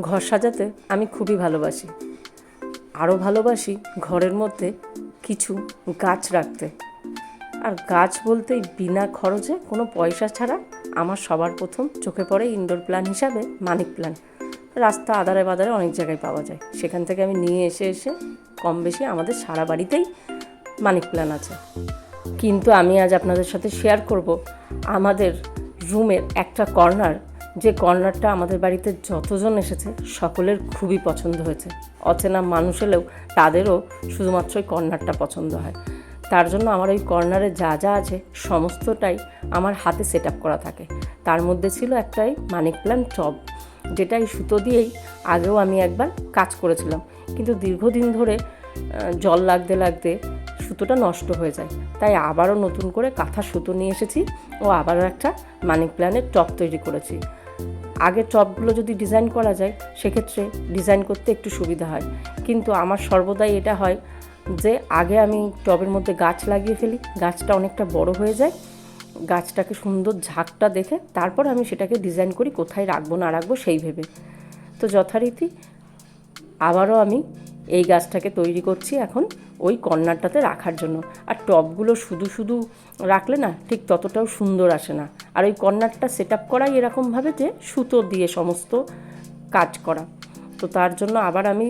ঘর সাজাতে আমি খুবই ভালোবাসি। আরও ভালোবাসি ঘরের মধ্যে কিছু গাছ রাখতে। আর গাছ বলতেই বিনা খরচে কোনো পয়সা ছাড়া আমার সবার প্রথম চোখে পড়ে ইনডোর প্ল্যান হিসাবে মানিক প্ল্যান রাস্তা আদারে বাদারে অনেক জায়গায় পাওয়া যায়। সেখান থেকে আমি নিয়ে এসে এসে কম বেশি আমাদের সারা বাড়িতেই মানিক প্ল্যান আছে। কিন্তু আমি আজ আপনাদের সাথে শেয়ার করব আমাদের রুমের একটা কর্নার যে কর্নারটা আমাদের বাড়িতে যতজন এসেছে, সকলের খুবই পছন্দ হয়েছে। অচেনা মানুষ এলেও তাদেরও শুধুমাত্র ওই কর্নারটা পছন্দ হয়। তার জন্য আমার ওই কর্নারে যা যা আছে, সমস্তটাই আমার হাতে সেট করা থাকে। তার মধ্যে ছিল একটাই মানিক প্ল্যান টব, যেটা সুতো দিয়েই আগেও আমি একবার কাজ করেছিলাম। কিন্তু দীর্ঘদিন ধরে জল লাগতে লাগতে সুতোটা নষ্ট হয়ে যায়। তাই আবারও নতুন করে কাঁথা সুতো নিয়ে এসেছি ও আবারও একটা মানিক প্ল্যানের টপ তৈরি করেছি। আগের টপগুলো যদি ডিজাইন করা যায়, সেক্ষেত্রে ডিজাইন করতে একটু সুবিধা হয়। কিন্তু আমার সর্বদাই এটা হয় যে, আগে আমি টবের মধ্যে গাছ লাগিয়ে ফেলি, গাছটা অনেকটা বড় হয়ে যায়, গাছটাকে সুন্দর ঝাঁকটা দেখে তারপর আমি সেটাকে ডিজাইন করি, কোথায় রাখব না রাখব সেই ভেবে। তো যথারীতি আবারও আমি এই গাছটাকে তৈরি করছি এখন ওই কর্নারটাতে রাখার জন্য। আর টবগুলো শুধু শুধু রাখলে না, ঠিক ততটাও সুন্দর আসে না। আর ওই কর্নারটা সেট আপ করাই এরকমভাবে যে সুতো দিয়ে সমস্ত কাজ করা। তো তার জন্য আবার আমি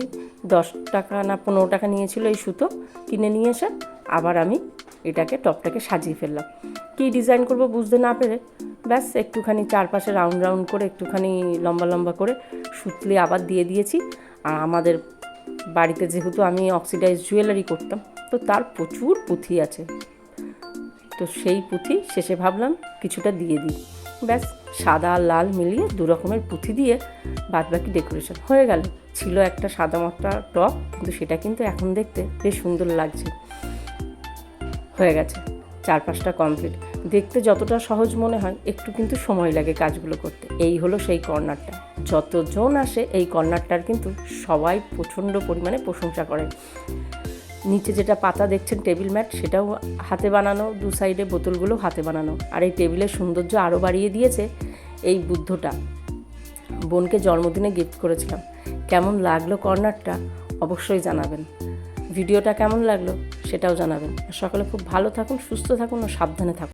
দশ টাকা না পনেরো টাকা নিয়েছিল এই সুতো কিনে নিয়ে এসে আবার আমি এটাকে, টপটাকে সাজিয়ে ফেললাম। কী ডিজাইন করব বুঝতে না পেরে ব্যাস একটুখানি চারপাশে রাউন্ড রাউন্ড করে একটুখানি লম্বা লম্বা করে সুতলি আবার দিয়ে দিয়েছি। আর আমাদের বাড়িতে যেহেতু আমি অক্সিডাইজ জুয়েলারি করতাম, তো তার প্রচুর পুঁথি আছে। তো সেই পুঁথি শেষে ভাবলাম কিছুটা দিয়ে দিই। ব্যাস, সাদা লাল মিলিয়ে দু রকমের পুঁথি দিয়ে বাদবাকি ডেকোরেশন হয়ে গেল। ছিল একটা সাদা মাত্রা টপ, কিন্তু সেটা কিন্তু এখন দেখতে বেশ সুন্দর লাগছে। হয়ে গেছে চার পাঁচটা কমপ্লিট দেখতে যতটা সহজ মনে হয়, একটু কিন্তু সময় লাগে কাজগুলো করতে। এই হলো সেই কর্নারটা। যতজন আসে, এই কর্নারটার কিন্তু সবাই প্রচণ্ড পরিমাণে প্রশংসা করে নিচে যেটা পাতা দেখছেন, টেবিল ম্যাট, সেটাও হাতে বানানো, দু সাইডে বোতলগুলো হাতে বানানো। আর এই টেবিলের সৌন্দর্য আরও বাড়িয়ে দিয়েছে এই বুদ্ধটা। বোনকে জন্মদিনে গিফট করেছিলাম। কেমন লাগল কর্নারটা? অবশ্যই জানাবেন। ভিডিওটা কেমন লাগল? সেটাও জানাবেন। সকলে খুব ভালো থাকুন, সুস্থ থাকুন ও সাবধানে থাকুন।